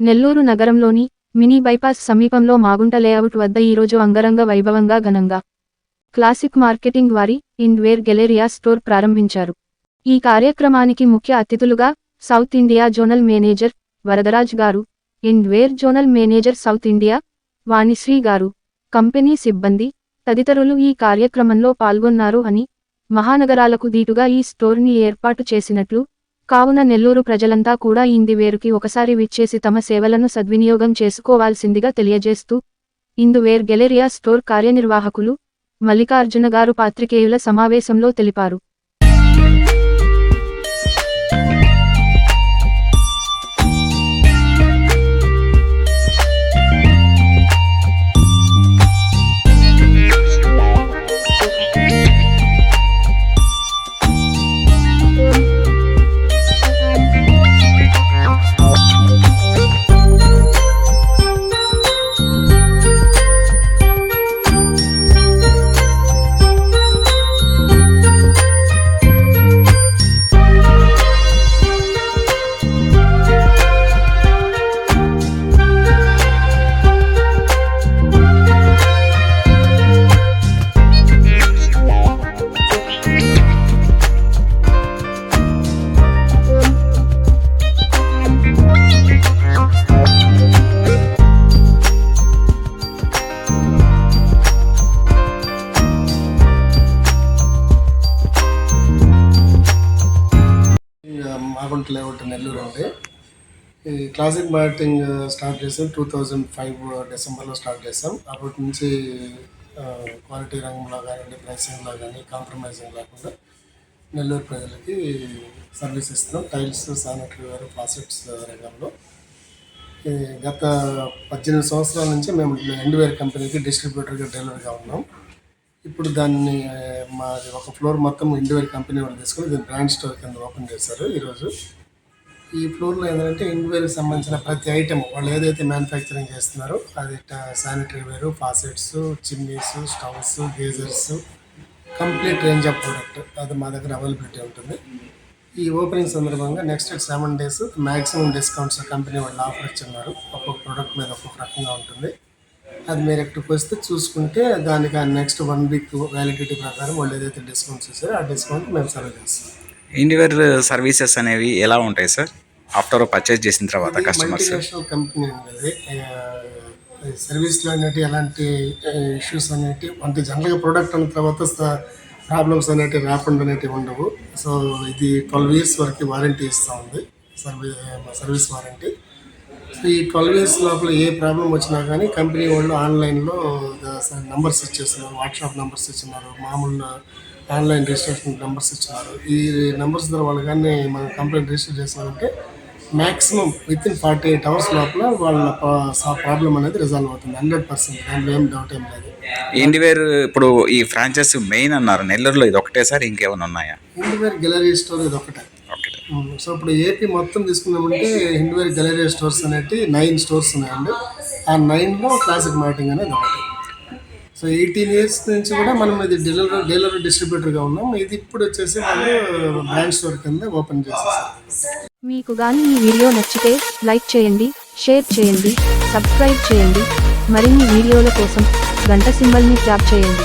నెల్లూరు నగరంలోని mini bypass సమీపంలో Magunta layout వద్ద ఈరోజు అంగరంగ వైభవంగా ఘనంగా క్లాసిక్ మార్కెటింగ్ వారి ఇండ్వేర్ గెలేరియా స్టోర్ ప్రారంభించారు. ఈ కార్యక్రమానికి ముఖ్య అతిథులుగా south India zonal manager Varadaraj garu Hindware zonal manager south India Vanishree garu company సిబ్బంది తదితరులు ఈ కార్యక్రమంలో పాల్గొన్నారు అని మహానగరాలకు దీటుగా ఈ స్టోర్ని ఏర్పాటు చేసినట్లు కావున నెల్లూరు ప్రజలంతా కూడా ఇందివేరుకి ఒకసారి విచ్చేసి తమ సేవలను సద్వినియోగం చేసుకోవాల్సిందిగా తెలియజేస్తూ ఇందువేర్ గెలెరియా స్టోర్ కార్యనిర్వాహకులు మల్లికార్జున గారు పాత్రికేయుల సమావేశంలో తెలిపారు. మాగుంట లేఅవుట్ నెల్లూరు అండి ఈ క్లాసిక్ మార్కెటింగ్ స్టార్ట్ చేసాం. టూ థౌజండ్ ఫైవ్ డిసెంబర్లో స్టార్ట్ చేసాం. అప్పటి నుంచి uh, క్వాలిటీ రంగంలో కానీ ప్రైసింగ్లో కానీ కాంప్రమైజింగ్ లేకుండా నెల్లూరు ప్రజలకి సర్వీస్ ఇస్తున్నాం. టైల్స్ శానిటరీ వేర్ ఫ్లాసెట్స్ రంగంలో. ఈ గత పద్దెనిమిది సంవత్సరాల నుంచి మేము ఎండ్వేర్ కంపెనీకి డిస్ట్రిబ్యూటర్గా డెలివరీగా ఉన్నాం. ఇప్పుడు దాన్ని uh, మాది ఒక ఫ్లోర్ మొత్తం ఇండివేర్ కంపెనీ వాళ్ళు తీసుకొని దీని బ్రాండ్ స్టోర్ కింద ఓపెన్ చేశారు ఈరోజు. ఈ ఫ్లోర్లో ఏంటంటే ఇండివేర్కి సంబంధించిన ప్రతి ఐటెం వాళ్ళు ఏదైతే మ్యానుఫ్యాక్చరింగ్ చేస్తున్నారో అది sanitary ware faucets chimneys stoves geysers complete range of product అది మా దగ్గర అవైలబిలిటీ ఉంటుంది. ఈ ఓపెనింగ్ సందర్భంగా next seven days maximum discounts company వాళ్ళు ఆఫర్ ఇచ్చున్నారు. ఒక్కొక్క ప్రోడక్ట్ మీద ఒక్కొక్క రకంగా ఉంటుంది. అది మీరు ఎక్కడికి వస్తే చూసుకుంటే దానికి ఆ నెక్స్ట్ వన్ వీక్ వ్యాలిడిటీ ప్రకారం వాళ్ళు ఏదైతే డిస్కౌంట్స్ ఇచ్చారో ఆ డిస్కౌంట్ మేము సర్వ్ చేస్తాం. ఇండివేర్ సర్వీసెస్ అనేవి ఎలా ఉంటాయి సార్ ఆఫ్టర్ పర్చేస్ చేసిన తర్వాత కస్టమర్స్ కంపెనీ అనేది సర్వీస్లో అనేటి ఎలాంటి ఇష్యూస్ అనేటి అంటే జనరల్గా ప్రోడక్ట్ అన్న తర్వాత ప్రాబ్లమ్స్ అనేటివి రాకుండా అనేటివి ఉండవు. సో ఇది ట్వెల్వ్ ఇయర్స్ వరకు వారంటీ ఇస్తూ ఉంది. సర్వీ సర్వీస్ వారంటీ ఈ ట్వెల్వ్ ఇయర్స్ లోపల ఏ ప్రాబ్లం వచ్చినా కానీ కంపెనీ వాళ్ళు ఆన్లైన్లో నంబర్స్ ఇచ్చేస్తున్నారు వాట్సాప్ నంబర్స్ ఇచ్చినారు మామూలు ఆన్లైన్ రిజిస్ట్రేషన్ నెంబర్స్ ఇచ్చినారు ఈ నెంబర్స్ ద్వారా వాళ్ళు కానీ మనం complaint register చేసినారంటే maximum within forty eight hours లోపల వాళ్ళ ప్రాబ్లం అనేది రిజాల్వ్ అవుతుంది. హండ్రెడ్ పర్సెంట్ దాంట్లో ఏం డౌట్ ఏం లేదు. ఇండివేర్ ఇప్పుడు ఈ ఫ్రాంచైజ్ మెయిన్ అన్నారు. నెల్లూరులో ఇది ఒకటే సార్ ఇంకేమైనా ఉన్నాయా? హిండ్వేర్ గెలరీ స్టోర్ ఇది ఒకటే. సో ఇప్పుడు ఏపీ మొత్తం తీసుకున్నామంటే హిండ్వేర్ గెలరీ స్టోర్స్ అనేవి నైన్ స్టోర్స్ ఉన్నాయండి. ఆ నైన్లో క్లాసిక్ మ్యాటింగ్ అనేది ఒకటి. సో ఎయిటీన్ ఇయర్స్ నుంచి కూడా మనం ఇది డీలర్ డీలర్ డిస్ట్రిబ్యూటర్గా ఉన్నాం. ఇది ఇప్పుడు వచ్చేసి వాళ్ళు బ్రాండ్ స్టోర్ కింద ఓపెన్ చేసేసారు. మీకు కానీ ఈ వీడియో నచ్చితే లైక్ చేయండి షేర్ చేయండి సబ్స్క్రైబ్ చేయండి. మరిన్ని వీడియోల కోసం గంట సింబల్ని ట్యాప్ చేయండి.